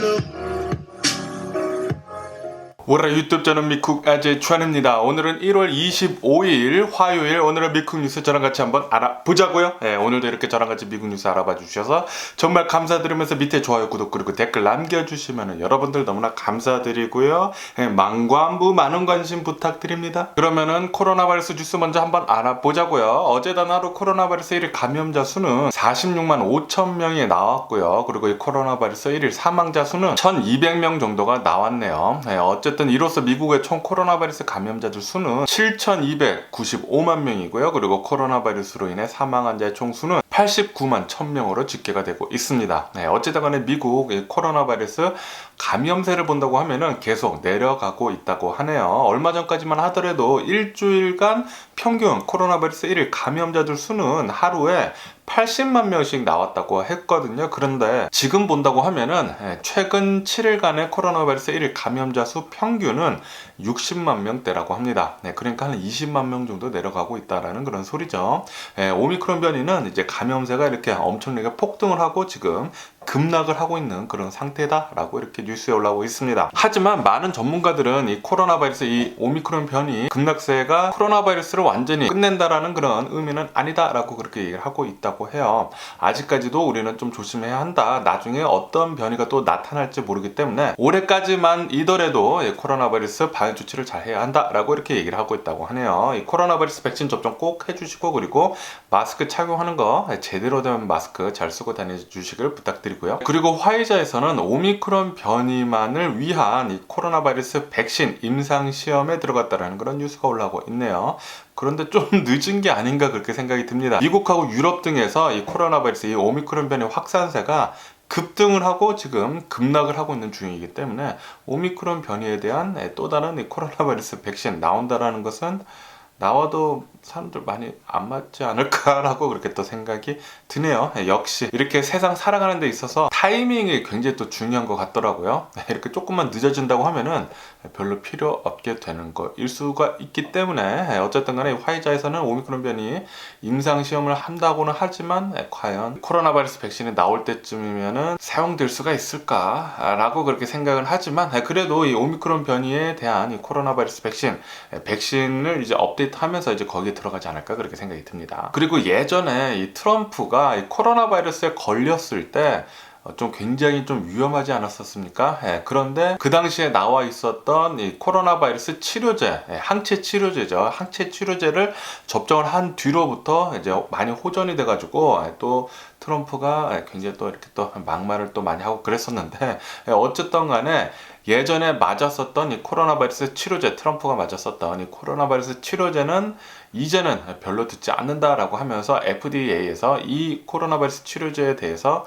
look. 오라 유튜브 저는 미쿡 아재 추한입니다. 오늘은 1월 25일 화요일 오늘은 미쿡 뉴스 저랑 같이 한번 알아보자고요. 네, 오늘도 이렇게 저랑 같이 미국 뉴스 알아봐 주셔서 정말 감사드리면서 밑에 좋아요 구독 그리고 댓글 남겨주시면 여러분들 너무나 감사드리고요. 네, 망관부 많은 관심 부탁드립니다. 그러면은 코로나 바이러스 뉴스 먼저 한번 알아보자고요. 어제 단 하루 코로나 바이러스 1일 감염자 수는 46만 5천 명이 나왔고요. 그리고 이 코로나 바이러스 1일 사망자 수는 1,200명 정도가 나왔네요. 네, 어쨌든 이로써 미국의 총 코로나 바이러스 감염자들 수는 7,295만 명이고요. 그리고 코로나 바이러스로 인해 사망한 자의 총 수는 89만 1000명으로 집계가 되고 있습니다. 네, 어쨌든 간에 미국 이 코로나 바이러스 감염세를 본다고 하면은 계속 내려가고 있다고 하네요. 얼마 전까지만 하더라도 일주일간 평균 코로나 바이러스 1일 감염자들 수는 하루에 80만 명씩 나왔다고 했거든요. 그런데 지금 본다고 하면은 예, 최근 7일간의 코로나 바이러스 1일 감염자 수 평균은 60만 명대라고 합니다. 네, 그러니까 한 20만 명 정도 내려가고 있다라는 그런 소리죠. 예, 오미크론 변이는 이제 감염세가 이렇게 엄청나게 폭등을 하고 지금 급락을 하고 있는 그런 상태다라고 이렇게 뉴스에 올라오고 있습니다. 하지만 많은 전문가들은 이 코로나 바이러스 이 오미크론 변이 급락세가 코로나 바이러스를 완전히 끝낸다라는 그런 의미는 아니다라고 그렇게 얘기를 하고 있다고 해요. 아직까지도 우리는 좀 조심해야 한다. 나중에 어떤 변이가 또 나타날지 모르기 때문에 올해까지만 이더라도 이 코로나 바이러스 방역 조치를 잘 해야 한다라고 이렇게 얘기를 하고 있다고 하네요. 이 코로나 바이러스 백신 접종 꼭 해주시고 그리고 마스크 착용하는 거 제대로 된 마스크 잘 쓰고 다녀주시길 부탁드리고 요. 그리고 화이자에서는 오미크론 변이만을 위한 이 코로나 바이러스 백신 임상 시험에 들어갔다라는 그런 뉴스가 올라오고 있네요. 그런데 좀 늦은 게 아닌가 그렇게 생각이 듭니다. 미국하고 유럽 등에서 이 코로나 바이러스 이 오미크론 변이 확산세가 급등을 하고 지금 급락을 하고 있는 중이기 때문에 오미크론 변이에 대한 또 다른 이 코로나 바이러스 백신 나온다라는 것은 나와도 사람들 많이 안 맞지 않을까라고 그렇게 또 생각이 드네요. 예, 역시 이렇게 세상 살아가는 데 있어서 타이밍이 굉장히 또 중요한 것 같더라고요. 예, 이렇게 조금만 늦어진다고 하면은 별로 필요 없게 되는 거일 수가 있기 때문에 예, 어쨌든 간에 화이자에서는 오미크론 변이 임상 시험을 한다고는 하지만 과연 코로나 바이러스 백신이 나올 때쯤이면은 사용될 수가 있을까라고 그렇게 생각을 하지만 그래도 이 오미크론 변이에 대한 이 코로나 바이러스 백신 백신을 이제 업데이트하면서 이제 거기에 들어가지 않을까 그렇게 생각이 듭니다. 그리고 예전에 이 트럼프가 이 코로나 바이러스에 걸렸을 때 어, 좀 굉장히 좀 위험하지 않았었습니까? 예, 그런데 그 당시에 나와 있었던 이 코로나 바이러스 치료제, 예, 항체 치료제죠. 항체 치료제를 접종을 한 뒤로부터 이제 많이 호전이 돼가지고 예, 또 트럼프가 예, 굉장히 또 이렇게 또 막말을 또 많이 하고 그랬었는데 예, 어쨌든 간에 예전에 맞았었던 이 코로나 바이러스 치료제, 트럼프가 맞았었던 이 코로나 바이러스 치료제는 이제는 별로 듣지 않는다라고 하면서 FDA에서 이 코로나 바이러스 치료제에 대해서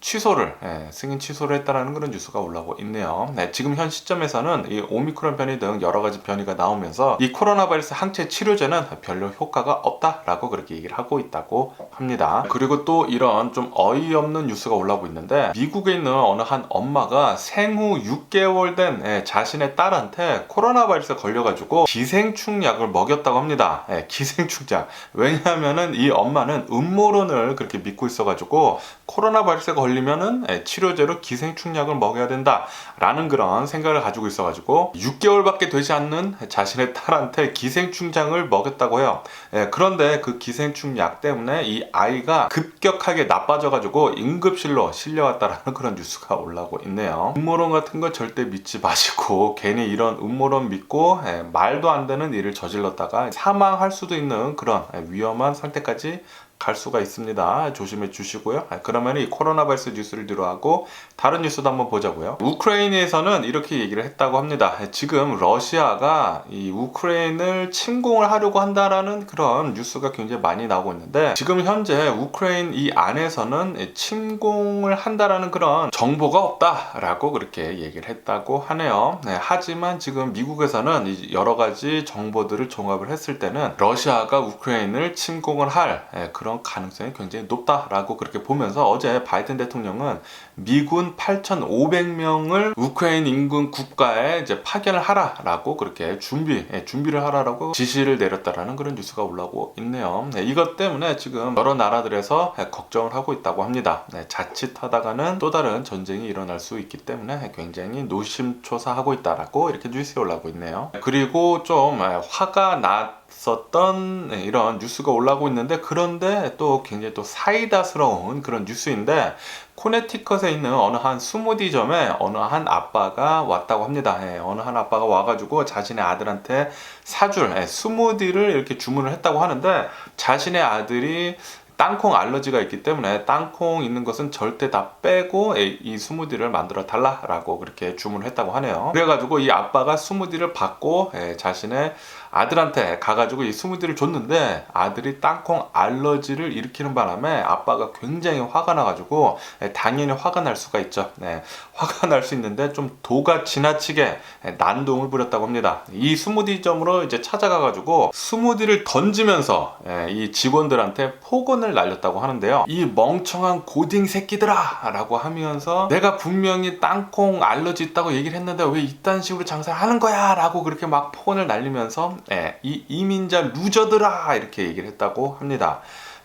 취소를 예, 승인 취소를 했다라는 그런 뉴스가 올라오고 있네요. 네, 지금 현 시점에서는 이 오미크론 변이 등 여러 가지 변이가 나오면서 이 코로나 바이러스 항체 치료제는 별로 효과가 없다라고 그렇게 얘기를 하고 있다고 합니다. 그리고 또 이런 좀 어이없는 뉴스가 올라오고 있는데 미국에 있는 어느 한 엄마가 생후 6개월 된 예, 자신의 딸한테 코로나 바이러스에 걸려가지고 기생충 약을 먹였다고 합니다. 예, 기생충 약. 왜냐하면은 이 엄마는 음모론을 그렇게 믿고 있어가지고 코로나 바이러스에 걸려 걸리면은 예, 치료제로 기생충약을 먹여야 된다라는 그런 생각을 가지고 있어가지고 6개월밖에 되지 않는 자신의 딸한테 기생충장을 먹였다고 해요. 예, 그런데 그 기생충약 때문에 이 아이가 급격하게 나빠져가지고 응급실로 실려왔다라는 그런 뉴스가 올라오고 있네요. 음모론 같은 거 절대 믿지 마시고 괜히 이런 음모론 믿고 예, 말도 안 되는 일을 저질렀다가 사망할 수도 있는 그런 위험한 상태까지 갈 수가 있습니다. 조심해 주시고요. 아, 그러면 이 코로나 바이러스 뉴스를 들어하고 다른 뉴스도 한번 보자고요. 우크라이나에서는 이렇게 얘기를 했다고 합니다. 지금 러시아가 이 우크라이나를 침공을 하려고 한다라는 그런 뉴스가 굉장히 많이 나오고 있는데 지금 현재 우크라이나 이 안에서는 침공을 한다라는 그런 정보가 없다라고 그렇게 얘기를 했다고 하네요. 네, 하지만 지금 미국에서는 여러 가지 정보들을 종합을 했을 때는 러시아가 우크라이나를 침공을 할 예, 그런 그런 가능성이 굉장히 높다라고 그렇게 보면서 어제 바이든 대통령은 미군 8,500명을 우크라이나 인근 국가에 이제 파견을 하라라고 그렇게 준비 예, 준비를 하라라고 지시를 내렸다라는 그런 뉴스가 올라오고 있네요. 네, 이것 때문에 지금 여러 나라들에서 예, 걱정을 하고 있다고 합니다. 네, 자칫하다가는 또 다른 전쟁이 일어날 수 있기 때문에 굉장히 노심초사하고 있다라고 이렇게 뉴스가 올라오고 있네요. 그리고 좀 예, 화가 났었던 네, 이런 뉴스가 올라오고 있는데 그런데 또 굉장히 또 사이다스러운 그런 뉴스인데 코네티컷에 있는 어느 한 스무디점에 어느 한 아빠가 왔다고 합니다. 예, 어느 한 아빠가 와가지고 자신의 아들한테 사줄 예, 스무디를 이렇게 주문을 했다고 하는데 자신의 아들이 땅콩 알러지가 있기 때문에 땅콩 있는 것은 절대 다 빼고 예, 이 스무디를 만들어 달라라고 그렇게 주문을 했다고 하네요. 그래가지고 이 아빠가 스무디를 받고 예, 자신의 아들한테 가가지고 이 스무디를 줬는데 아들이 땅콩 알러지를 일으키는 바람에 아빠가 굉장히 화가 나가지고 예, 당연히 화가 날 수가 있죠. 네, 화가 날 수 있는데 좀 도가 지나치게 예, 난동을 부렸다고 합니다. 이 스무디점으로 이제 찾아가가지고 스무디를 던지면서 예, 이 직원들한테 폭언을 날렸다고 하는데요. 이 멍청한 고딩 새끼들아 라고 하면서 내가 분명히 땅콩 알러지 있다고 얘기를 했는데 왜 이딴 식으로 장사를 하는 거야 라고 그렇게 막 폭언을 날리면서 예, 이 이민자 루저들아 이렇게 얘기를 했다고 합니다.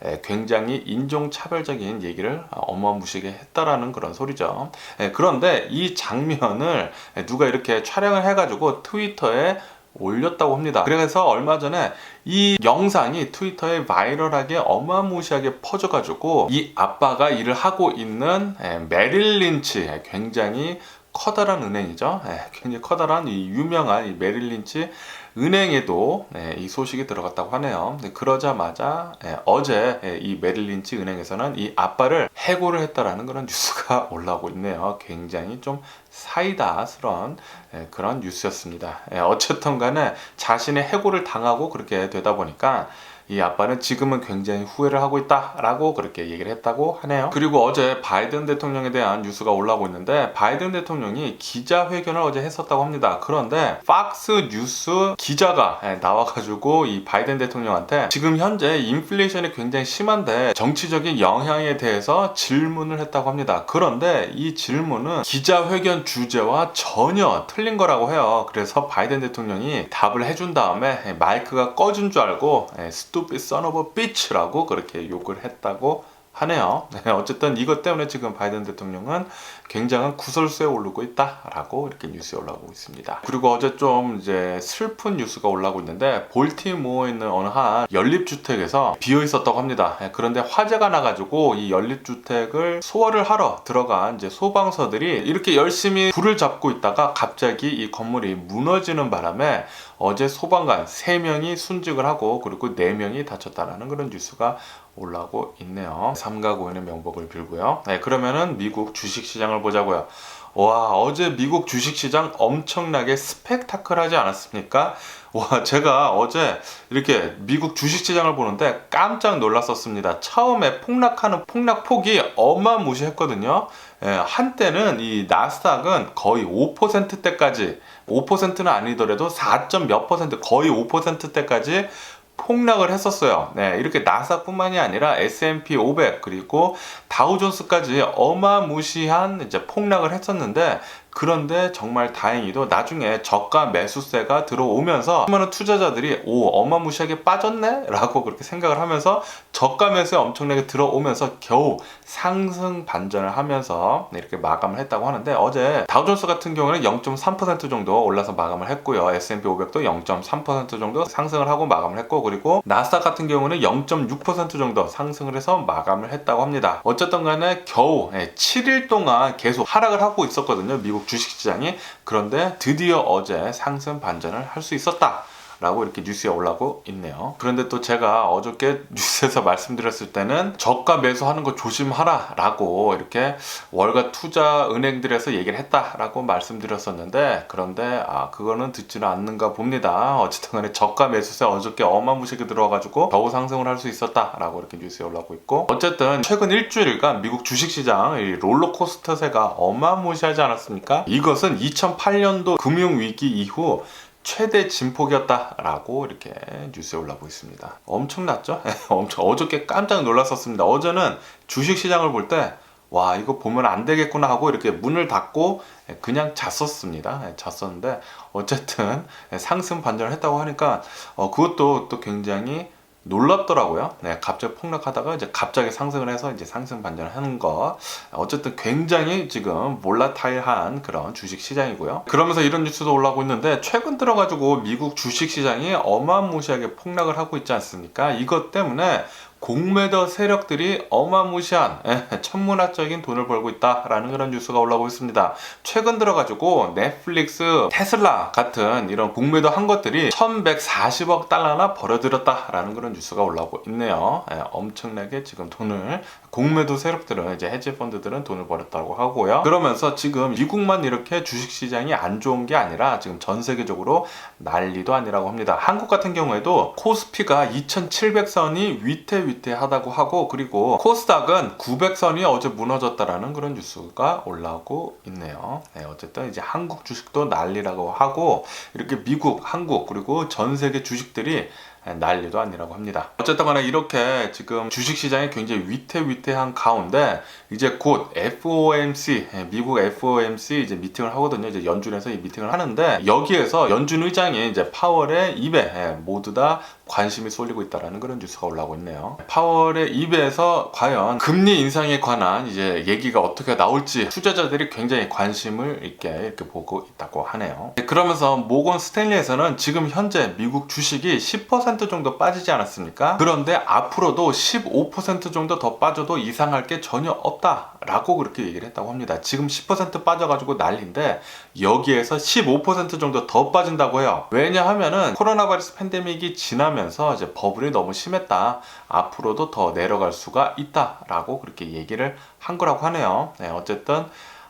예, 굉장히 인종차별적인 얘기를 어마무시하게 했다라는 그런 소리죠. 예, 그런데 이 장면을 누가 이렇게 촬영을 해가지고 트위터에 올렸다고 합니다. 그래서 얼마 전에 이 영상이 트위터에 바이럴하게 어마무시하게 퍼져가지고 이 아빠가 일을 하고 있는 예, 메릴 린치 예, 굉장히 커다란 은행이죠. 예, 굉장히 커다란 이 유명한 이 메릴 린치 은행에도 예, 이 소식이 들어갔다고 하네요. 그러자마자 예, 어제 예, 이 메릴 린치 은행에서는 이 아빠를 해고를 했다라는 그런 뉴스가 올라오고 있네요. 굉장히 좀 사이다스러운 예, 그런 뉴스였습니다. 예, 어쨌든 간에 자신의 해고를 당하고 그렇게 되다 보니까 이 아빠는 지금은 굉장히 후회를 하고 있다라고 그렇게 얘기를 했다고 하네요. 그리고 어제 바이든 대통령에 대한 뉴스가 올라오고 있는데 바이든 대통령이 기자회견을 어제 했었다고 합니다. 그런데 팍스 뉴스 기자가 예, 나와가지고 이 바이든 대통령한테 지금 현재 인플레이션이 굉장히 심한데 정치적인 영향에 대해서 질문을 했다고 합니다. 그런데 이 질문은 기자회견 주제와 전혀 틀린 거라고 해요. 그래서 바이든 대통령이 답을 해준 다음에 예, 마이크가 꺼진 줄 알고 예, stupid son of a bitch라고 그렇게 욕을 했다고 하네요. 네, 어쨌든 이것 때문에 지금 바이든 대통령은 굉장한 구설수에 오르고 있다라고 이렇게 뉴스에 올라오고 있습니다. 그리고 어제 좀 이제 슬픈 뉴스가 올라오고 있는데 볼티모어에 있는 어느 한 연립주택에서 비어 있었다고 합니다. 네, 그런데 화재가 나가지고 이 연립주택을 소화를 하러 들어간 이제 소방서들이 이렇게 열심히 불을 잡고 있다가 갑자기 이 건물이 무너지는 바람에 어제 소방관 3명이 순직을 하고 그리고 4명이 다쳤다는 그런 뉴스가 올라오고 있네요. 삼가 고인의 명복을 빌고요. 네, 그러면은 미국 주식시장을 보자고요. 와, 어제 미국 주식시장 엄청나게 스펙타클하지 않았습니까? 와, 제가 어제 이렇게 미국 주식시장을 보는데 깜짝 놀랐었습니다. 처음에 폭락하는 폭락폭이 어마무시했거든요. 예, 한때는 이 나스닥은 거의 5%대까지 5%는 아니더라도 4. 몇 거의 5%대까지 폭락을 했었어요. 네, 이렇게 나스닥뿐만이 아니라 S&P 500 그리고 다우존스까지 어마무시한 이제 폭락을 했었는데 그런데 정말 다행히도 나중에 저가 매수세가 들어오면서 수많은 투자자들이 오 어마무시하게 빠졌네? 라고 그렇게 생각을 하면서 저가 매수에 엄청나게 들어오면서 겨우 상승 반전을 하면서 네, 이렇게 마감을 했다고 하는데 어제 다우존스 같은 경우는 0.3% 정도 올라서 마감을 했고요. S&P 500도 0.3% 정도 상승을 하고 마감을 했고 그리고 나스닥 같은 경우는 0.6% 정도 상승을 해서 마감을 했다고 합니다. 어쨌든 간에 겨우 7일 동안 계속 하락을 하고 있었거든요 미국 주식시장이 그런데 드디어 어제 상승 반전을 할 수 있었다. 라고 이렇게 뉴스에 올라오고 있네요. 그런데 또 제가 어저께 뉴스에서 말씀드렸을 때는 저가 매수하는 거 조심하라 라고 이렇게 월가 투자 은행들에서 얘기를 했다라고 말씀드렸었는데 그런데 아 그거는 듣지는 않는가 봅니다. 어쨌든 간에 저가 매수세 어저께 어마무시하게 들어와가지고 겨우 상승을 할 수 있었다라고 이렇게 뉴스에 올라오고 있고 어쨌든 최근 일주일간 미국 주식시장 이 롤러코스터세가 어마무시하지 않았습니까? 이것은 2008년도 금융위기 이후 최대 진폭이었다라고 이렇게 뉴스에 올라오고 있습니다. 엄청났죠? 엄청 어저께 깜짝 놀랐었습니다. 어제는 주식 시장을 볼 때 와 이거 보면 안 되겠구나 하고 이렇게 문을 닫고 그냥 잤었습니다. 예, 잤었는데 어쨌든 상승 반전을 했다고 하니까 어, 그것도 또 굉장히 놀랍더라고요. 네, 갑자기 폭락하다가 이제 갑자기 상승을 해서 이제 상승 반전을 하는 거. 어쨌든 굉장히 지금 몰라타일한 그런 주식 시장이고요. 그러면서 이런 뉴스도 올라오고 있는데 최근 들어가지고 미국 주식 시장이 어마무시하게 폭락을 하고 있지 않습니까? 이것 때문에 공매도 세력들이 어마무시한 예, 천문학적인 돈을 벌고 있다라는 그런 뉴스가 올라오고 있습니다. 최근 들어가지고 넷플릭스, 테슬라 같은 이런 공매도 한 것들이 1140억 달러나 벌어들였다라는 그런 뉴스가 올라오고 있네요. 예, 엄청나게 지금 돈을 공매도 세력들은 이제 헤지 펀드들은 돈을 벌였다고 하고요. 그러면서 지금 미국만 이렇게 주식 시장이 안 좋은 게 아니라 지금 전 세계적으로 난리도 아니라고 합니다. 한국 같은 경우에도 코스피가 2700선이 위태위태하다고 하고 그리고 코스닥은 900선이 어제 무너졌다라는 그런 뉴스가 올라오고 있네요. 네, 어쨌든 이제 한국 주식도 난리라고 하고 이렇게 미국, 한국 그리고 전 세계 주식들이 난리도 아니라고 합니다. 어쨌든 간에 이렇게 지금 주식시장이 굉장히 위태위태한 가운데 이제 곧 FOMC, 예, 미국 FOMC 이제 미팅을 하거든요. 이제 연준에서 이 미팅을 하는데 여기에서 연준 의장이 이제 파월의 입에 예, 모두 다 관심이 쏠리고 있다라는 그런 뉴스가 올라오고 있네요. 파월의 입에서 과연 금리 인상에 관한 이제 얘기가 어떻게 나올지 투자자들이 굉장히 관심을 있게 이렇게 보고 있다고 하네요. 네, 그러면서 모건 스탠리에서는 지금 현재 미국 주식이 10% 정도 빠지지 않았습니까? 그런데 앞으로도 15% 정도 더 빠져도 이상할 게 전혀 없다 라고 그렇게 얘기를 했다고 합니다. 지금 10% 빠져가지고 난리인데 여기에서 15% 정도 더 빠진다고 해요. 왜냐하면은 코로나 바이러스 팬데믹이 지나면 하면서 이제 버블이 너무 심했다. 앞으로도 더 내려갈 수가 있다 라고 그렇게 얘기를 한 거라고 하네요. 네, 어쨌든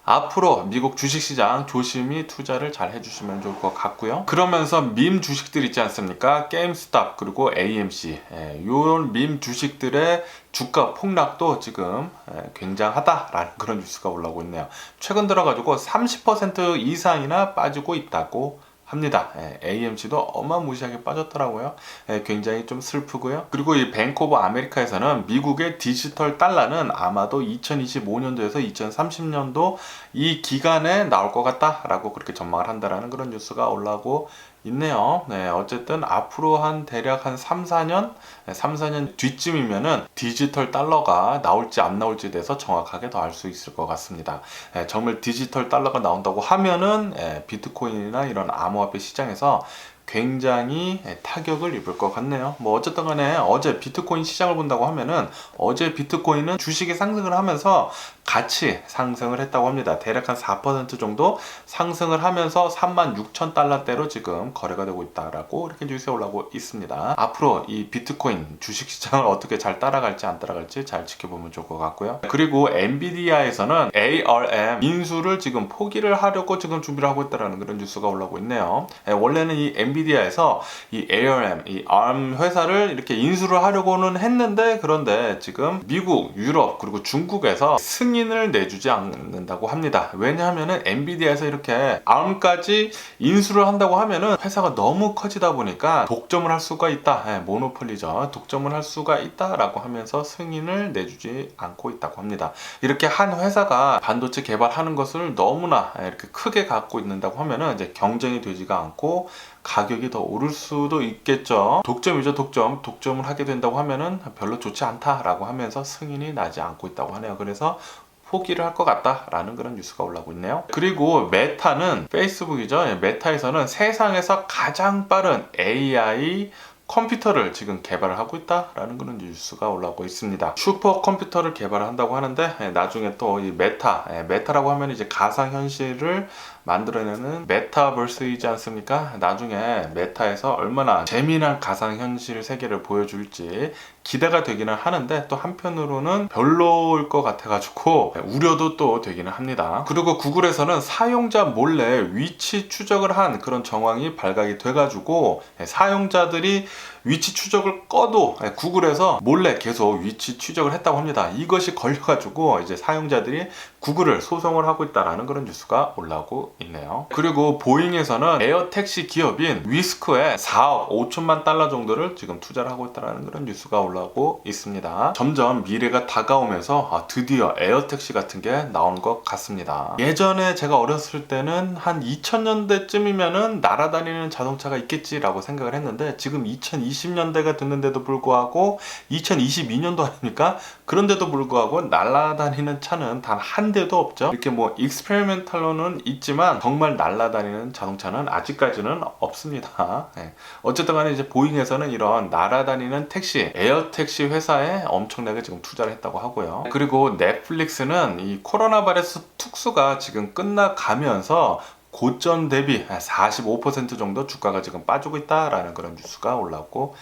앞으로 미국 주식시장 조심히 투자를 잘 해주시면 좋을 것 같고요. 그러면서 밈 주식들 있지 않습니까? 게임스탑 그리고 AMC 예, 이런 밈 주식들의 주가 폭락도 지금 예, 굉장하다라는 그런 뉴스가 올라오고 있네요. 최근 들어가지고 30% 이상이나 빠지고 있다고 합니다. 예, AMC도 어마무시하게 빠졌더라고요. 예, 굉장히 좀 슬프고요. 그리고 이 오브 아메리카에서는 미국의 디지털 달러는 아마도 2025년도에서 2030년도 이 기간에 나올 것 같다라고 그렇게 전망을 한다라는 그런 뉴스가 올라오고 있네요. 네, 어쨌든 앞으로 한 대략 한 3, 4년, 3, 4년 뒤쯤이면은 디지털 달러가 나올지 안 나올지에 대해서 정확하게 더 알 수 있을 것 같습니다. 네, 정말 디지털 달러가 나온다고 하면은 예, 비트코인이나 이런 암호화폐 시장에서 굉장히 타격을 입을 것 같네요. 뭐 어쨌든 간에 어제 비트코인 시장을 본다고 하면은 어제 비트코인은 주식이 상승을 하면서 같이 상승을 했다고 합니다. 대략 한 4% 정도 상승을 하면서 3만 6천 달러대로 지금 거래가 되고 있다라고 이렇게 뉴스에 올라오고 있습니다. 앞으로 이 비트코인 주식 시장을 어떻게 잘 따라갈지 안 따라갈지 잘 지켜보면 좋을 것 같고요. 그리고 엔비디아에서는 ARM 인수를 지금 포기를 하려고 지금 준비를 하고 있다라는 그런 뉴스가 올라오고 있네요. 예, 원래는 이 엔비디아에서 이 ARM, 이 ARM 회사를 이렇게 인수를 하려고는 했는데 그런데 지금 미국, 유럽 그리고 중국에서 승 승인을 내주지 않는다고 합니다. 왜냐하면은 엔비디아에서 이렇게 ARM까지 인수를 한다고 하면은 회사가 너무 커지다 보니까 독점을 할 수가 있다. 네, 모노폴리죠. 독점을 할 수가 있다라고 하면서 승인을 내주지 않고 있다고 합니다. 이렇게 한 회사가 반도체 개발하는 것을 너무나 이렇게 크게 갖고 있는다고 하면은 이제 경쟁이 되지가 않고 가격이 더 오를 수도 있겠죠. 독점이죠, 독점. 독점을 하게 된다고 하면은 별로 좋지 않다라고 하면서 승인이 나지 않고 있다고 하네요. 그래서 포기를 할 것 같다라는 그런 뉴스가 올라오고 있네요. 그리고 메타는 페이스북이죠. 예, 메타에서는 세상에서 가장 빠른 AI 컴퓨터를 지금 개발을 하고 있다라는 그런 뉴스가 올라오고 있습니다. 슈퍼 컴퓨터를 개발을 한다고 하는데 예, 나중에 또 이 메타, 예, 메타라고 하면 이제 가상 현실을 만들어내는 메타버스이지 않습니까? 나중에 메타에서 얼마나 재미난 가상현실 세계를 보여줄지 기대가 되기는 하는데 또 한편으로는 별로일 것 같아가지고 우려도 또 되기는 합니다. 그리고 구글에서는 사용자 몰래 위치 추적을 한 그런 정황이 발각이 돼가지고 사용자들이 위치 추적을 꺼도 예, 구글에서 몰래 계속 위치 추적을 했다고 합니다. 이것이 걸려가지고 이제 사용자들이 구글을 소송을 하고 있다라는 그런 뉴스가 올라오고 있네요. 그리고 보잉에서는 에어 택시 기업인 위스크에 4억 5천만 달러 정도를 지금 투자를 하고 있다는 그런 뉴스가 올라오고 있습니다. 점점 미래가 다가오면서 아, 드디어 에어 택시 같은 게 나온 것 같습니다. 예전에 제가 어렸을 때는 한 2000년대쯤이면은 날아다니는 자동차가 있겠지라고 생각을 했는데 지금 2020 년대가 됐는데도 불구하고 2022년도 아닙니까? 그런데도 불구하고 날아다니는 차는 단 한 대도 없죠. 이렇게 뭐 익스페리멘탈로는 있지만 정말 날아다니는 자동차는 아직까지는 없습니다. 예. 어쨌든 간에 이제 보잉에서는 이런 날아다니는 택시, 에어 택시 회사에 엄청나게 지금 투자를 했다고 하고요. 그리고 넷플릭스는 이 코로나 바이러스 특수가 지금 끝나가면서 고점 대비 45% 정도 주가가 지금 빠지고 있다라는 그런 뉴스가 올라오고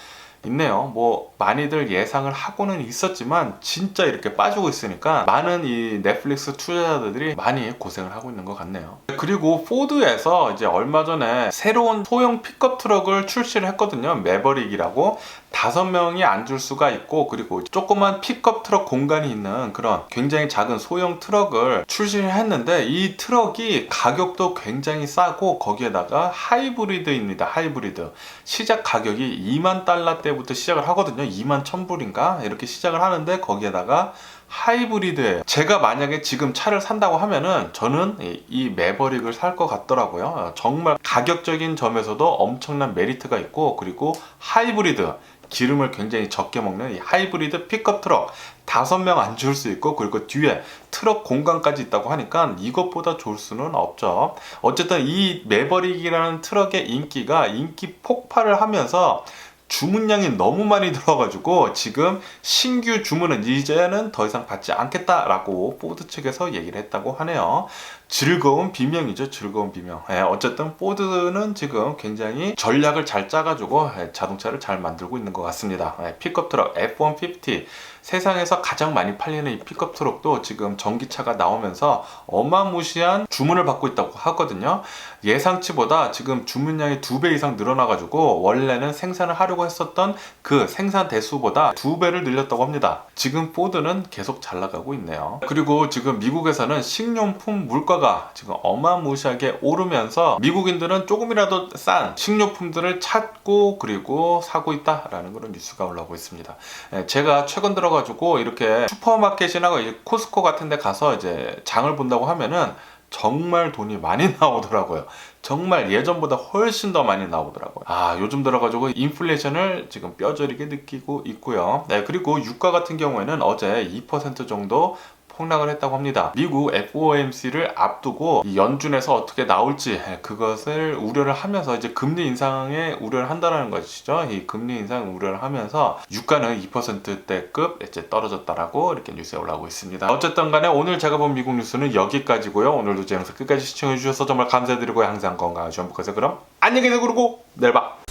있네요. 뭐 많이들 예상을 하고는 있었지만 진짜 이렇게 빠지고 있으니까 많은 이 넷플릭스 투자자들이 많이 고생을 하고 있는 것 같네요. 그리고 포드에서 이제 얼마 전에 새로운 소형 픽업 트럭을 출시를 했거든요. 매버릭이라고 다섯 명이 앉을 수가 있고 그리고 조그만 픽업 트럭 공간이 있는 그런 굉장히 작은 소형 트럭을 출시를 했는데 이 트럭이 가격도 굉장히 싸고 거기에다가 하이브리드입니다. 하이브리드 시작 가격이 2만 달러 때부터 시작을 하거든요. 2만 1000불인가 이렇게 시작을 하는데 거기에다가 하이브리드예요. 제가 만약에 지금 차를 산다고 하면은 저는 이- 이 매버릭을 살 것 같더라고요. 정말 가격적인 점에서도 엄청난 메리트가 있고 그리고 하이브리드 기름을 굉장히 적게 먹는 이 하이브리드 픽업 트럭 다섯 명 앉을 수 있고 그리고 뒤에 트럭 공간까지 있다고 하니까 이것보다 좋을 수는 없죠. 어쨌든 이 매버릭이라는 트럭의 인기가 인기 폭발을 하면서 주문량이 너무 많이 들어가지고 지금 신규 주문은 이제는 더 이상 받지 않겠다라고 포드 측에서 얘기를 했다고 하네요. 즐거운 비명이죠. 즐거운 비명. 예, 어쨌든 포드는 지금 굉장히 전략을 잘 짜가지고 예, 자동차를 잘 만들고 있는 것 같습니다. 예, 픽업 트럭 F-150 세상에서 가장 많이 팔리는 이 픽업 트럭도 지금 전기차가 나오면서 어마무시한 주문을 받고 있다고 하거든요. 예상치보다 지금 주문량이 두 배 이상 늘어나가지고 원래는 생산을 하려고 했었던 그 생산 대수보다 두 배를 늘렸다고 합니다. 지금 포드는 계속 잘 나가고 있네요. 그리고 지금 미국에서는 식료품 물가가 지금 어마무시하게 오르면서 미국인들은 조금이라도 싼 식료품들을 찾고 그리고 사고 있다라는 그런 뉴스가 올라오고 있습니다. 예, 제가 최근 들어가지고 이렇게 슈퍼마켓이나 코스코 같은 데 가서 이제 장을 본다고 하면은 정말 돈이 많이 나오더라고요. 정말 예전보다 훨씬 더 많이 나오더라고요. 아, 요즘 들어가지고 인플레이션을 지금 뼈저리게 느끼고 있고요. 네, 그리고 유가 같은 경우에는 어제 2% 정도 폭락을 했다고 합니다. 미국 FOMC를 앞두고 이 연준에서 어떻게 나올지 그것을 우려를 하면서 이제 금리 인상에 우려를 한다는 것이죠. 이 금리 인상 우려를 하면서 유가는 2%대급 이제 떨어졌다라고 이렇게 뉴스에 올라오고 있습니다. 어쨌든 간에 오늘 제가 본 미국 뉴스는 여기까지고요. 오늘도 제 영상 끝까지 시청해 주셔서 정말 감사드리고 항상 건강하시고 행복하세요. 그럼 안녕히 계세요. 그러고 내일 봐.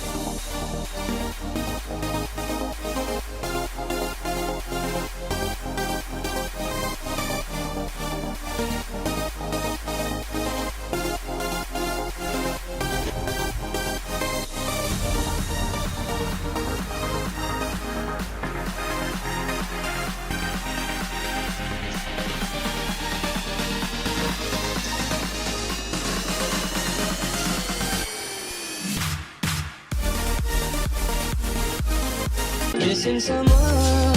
sense amor